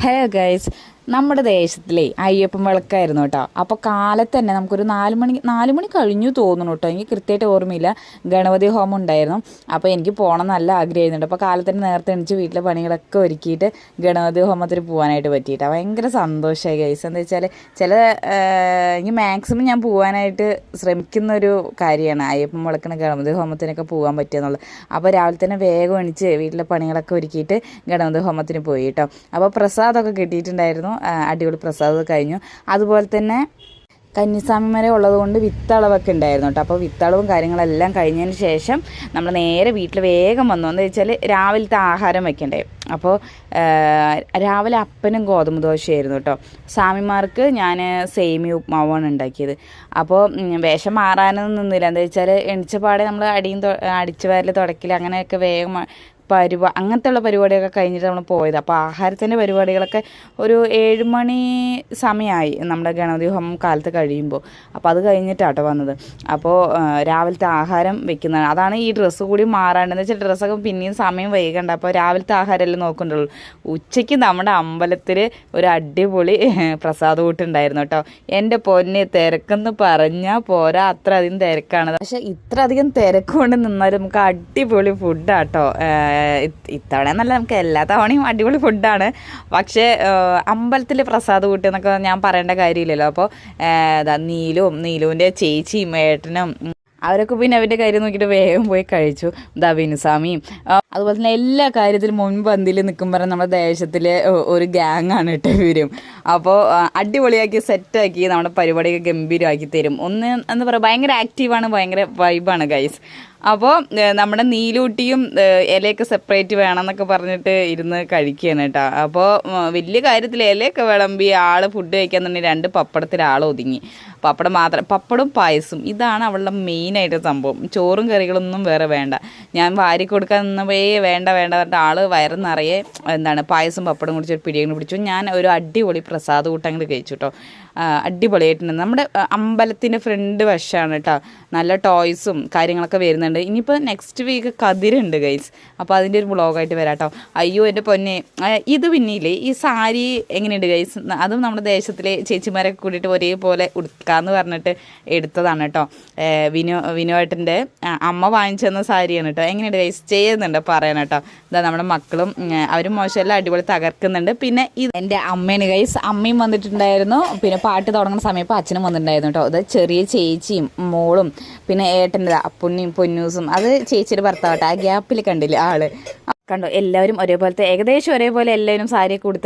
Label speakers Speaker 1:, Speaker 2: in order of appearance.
Speaker 1: Hello guys നമ്മുടെ ദേശത്തിലെ അയ്യപ്പൻ വിളക്കായിരുന്നു കേട്ടോ. അപ്പോൾ കാലത്ത് തന്നെ നമുക്കൊരു നാല് മണി നാല് മണി കഴിഞ്ഞു തോന്നുന്നു കേട്ടോ. എനിക്ക് കൃത്യമായിട്ട് ഓർമ്മയില്ല. ഗണപതി ഹോമം ഉണ്ടായിരുന്നു. അപ്പോൾ എനിക്ക് പോകണം നല്ല ആഗ്രഹമായിരുന്നു. അപ്പോൾ കാലത്തിന് നേരത്തെ എണിച്ച് വീട്ടിലെ പണികളൊക്കെ ഒരുക്കിയിട്ട് ഗണപതി ഹോമത്തിന് പോകാനായിട്ട് പറ്റിയിട്ട്. ഭയങ്കര സന്തോഷമായി ഗൈസ് എന്താ വെച്ചാൽ ചില എനിക്ക് മാക്സിമം ഞാൻ പോകാനായിട്ട് ശ്രമിക്കുന്ന ഒരു കാര്യമാണ് അയ്യപ്പൻ വിളക്കിന് ഗണപതി ഹോമത്തിനൊക്കെ പോകാൻ പറ്റിയെന്നുള്ളത് അപ്പോൾ രാവിലെ തന്നെ വേഗം എണിച്ച് വീട്ടിലെ പണികളൊക്കെ ഒരുക്കിയിട്ട് ഗണപതി ഹോമത്തിന് പോയി കേട്ടോ. അപ്പോൾ പ്രസാദമൊക്കെ കിട്ടിയിട്ടുണ്ടായിരുന്നു. അടിപൊളി പ്രസാദം കഴിഞ്ഞു. അതുപോലെ തന്നെ കന്നിസ്വാമിമാരെ ഉള്ളതുകൊണ്ട് വിത്തളവൊക്കെ ഉണ്ടായിരുന്നു കേട്ടോ. അപ്പോൾ വിത്തളവും കാര്യങ്ങളെല്ലാം കഴിഞ്ഞതിന് ശേഷം നമ്മൾ നേരെ വീട്ടിൽ വേഗം വന്നു. എന്ന് വെച്ചാൽ രാവിലത്തെ ആഹാരം വെക്കണ്ടേ. അപ്പോൾ രാവിലെ അപ്പനും ഗോതമ്പ് ദോശയായിരുന്നു കേട്ടോ. സ്വാമിമാർക്ക് ഞാൻ സേമി ഉപ്മാവാണ് ഉണ്ടാക്കിയത്. അപ്പോൾ വേഷം മാറാനൊന്നും നിന്നില്ല. എന്താ വെച്ചാൽ എണിച്ചപാടെ നമ്മൾ അടിയും അടിച്ചു വാരൽ തുടക്കിൽ അങ്ങനെയൊക്കെ വേഗം പരിപാ അങ്ങനത്തെ ഉള്ള പരിപാടിയൊക്കെ കഴിഞ്ഞിട്ട് നമ്മൾ പോയത്. അപ്പോൾ ആഹാരത്തിന്റെ പരിപാടികളൊക്കെ ഒരു ഏഴ് മണി സമയമായി നമ്മുടെ ഗണപതി ഹോമം കാലത്ത് കഴിയുമ്പോൾ അപ്പോൾ അത് കഴിഞ്ഞിട്ടാട്ടോ വന്നത്. അപ്പോൾ രാവിലത്തെ ആഹാരം വെക്കുന്നതാണ്. അതാണ് ഈ ഡ്രസ്സ് കൂടി മാറാണ്ടെന്ന് വെച്ചാൽ ഡ്രസ്സൊക്കെ പിന്നെയും സമയം വൈകണ്ട. അപ്പോൾ രാവിലത്തെ ആഹാരമല്ലേ നോക്കണ്ടുള്ളൂ ഉച്ചയ്ക്ക് നമ്മുടെ അമ്പലത്തിൽ ഒരു അടിപൊളി പ്രസാദ കൂട്ടുണ്ടായിരുന്നു കേട്ടോ. എന്റെ പൊന്നെ തിരക്കെന്ന് പറഞ്ഞാൽ പോരാ. അത്ര അധികം തിരക്കാണ്. പക്ഷേ ഇത്ര അധികം തിരക്ക് കൊണ്ട് നിന്നാൽ നമുക്ക് അടിപൊളി ഫുഡാട്ടോ ഇത്തവണ എന്നല്ല നമുക്ക് എല്ലാ തവണയും അടിപൊളി ഫുഡാണ് പക്ഷേ അമ്പലത്തിൽ പ്രസാദ് കൂട്ടി എന്നൊക്കെ ഞാൻ പറയേണ്ട കാര്യമില്ലല്ലോ. അപ്പോൾ നീലും നീലുവിന്റെ ചേച്ചിയും ഏട്ടനും ഉം, അവരൊക്കെ പിന്നെ അവന്റെ കാര്യം നോക്കിയിട്ട് വേഗം പോയി കഴിച്ചു. ദാ വിനുസ്വാമിയും അതുപോലെ തന്നെ എല്ലാ കാര്യത്തിലും മുൻപന്തിയിൽ നിൽക്കുമ്പോൾ നമ്മുടെ ദേശത്തിലെ ഒരു ഗ്യാങ് ആണ് കേട്ടോ ഇവരും. അപ്പോൾ അടിപൊളിയാക്കി സെറ്റാക്കി നമ്മുടെ പരിപാടിയൊക്കെ ഗംഭീരമാക്കി തരും. ഒന്ന് എന്ന് പറയുക ഭയങ്കര ആക്റ്റീവാണ് ഭയങ്കര വൈബാണ് ഗൈസ് അപ്പോൾ നമ്മുടെ നീലൂട്ടിയും ഇലയൊക്കെ സെപ്പറേറ്റ് വേണം എന്നൊക്കെ പറഞ്ഞിട്ട് ഇരുന്ന് കഴിക്കുകയാണ് കേട്ടോ. അപ്പോൾ വലിയ കാര്യത്തിൽ ഇലയൊക്കെ വിളമ്പി ആൾ ഫുഡ് തന്നെ രണ്ട് പപ്പടത്തിൽ ആൾ ഒതുങ്ങി. പപ്പടം മാത്രം പപ്പടും പായസം ഇതാണ് അവളുടെ മെയിനായിട്ട് സംഭവം. ചോറും കറികളൊന്നും വേറെ വേണ്ട. ഞാൻ വാരി കൊടുക്കാൻ നിന്നവേ വേണ്ട വേണ്ട പറഞ്ഞിട്ട് ആൾ വയറ് നിറയെ എന്താണ് പായസം പപ്പടം കുടിച്ച് ഒരു പിടിയും പിടിച്ചു. ഞാൻ ഒരു അടിപൊളി പ്രസാദ കൂട്ടങ്ങൾ കഴിച്ചു കേട്ടോ. അടിപൊളിയായിട്ടുണ്ട്. നമ്മുടെ അമ്പലത്തിന്റെ ഫ്രണ്ട് വശമാണ് കേട്ടോ. നല്ല ടോയ്സും കാര്യങ്ങളൊക്കെ വരുന്നുണ്ട്. ഇനിയിപ്പോൾ നെക്സ്റ്റ് വീക്ക് കതിരുണ്ട് ഗൈസ് അപ്പോൾ അതിന്റെ ഒരു ബ്ലോഗായിട്ട് വരാം കേട്ടോ അയ്യോ എന്റെ പൊന്നെ. ഇത് പിന്നില്ലേ ഈ സാരി എങ്ങനെയുണ്ട് ഗൈസ് അതും നമ്മുടെ ദേശത്തിലെ ചേച്ചിമാരൊക്കെ കൂടിയിട്ട് ഒരേപോലെ ഉടുക്കാന്ന് പറഞ്ഞിട്ട് എടുത്തതാണ് കേട്ടോ വിനോ വിനോട്ടന്റെ അമ്മ വാങ്ങിച്ചു തന്ന സാരിയാണ് കേട്ടോ എങ്ങനെയുണ്ട് ഗൈസ് ചെയ്യുന്നുണ്ട്? പറയാൻ കേട്ടോ ഇതാ നമ്മുടെ മക്കളും അവരും മോശമല്ല അടിപൊളി തകർക്കുന്നുണ്ട്. പിന്നെ ഇത് എന്റെ അമ്മേന് ഗൈസ് അമ്മയും വന്നിട്ടുണ്ടായിരുന്നു. പിന്നെ പാട്ട് തുടങ്ങുന്ന സമയത്ത് അച്ഛനും വന്നിട്ടുണ്ടായിരുന്നു കേട്ടോ അത് ചെറിയ ചേച്ചിയും മോളും പിന്നെ ഏട്ടന്റെ അപ്പുണ്ണിയും പൊന്നൂസും. അത് ചേച്ചിയുടെ ഭർത്താവട്ടെ ആ ഗ്യാപ്പിൽ കണ്ടില്ല ആൾ. കണ്ടോ? എല്ലാവരും ഒരേപോലത്തെ ഏകദേശം ഒരേപോലെ എല്ലാവരും സാരിയൊക്കെ കൊടുത്ത്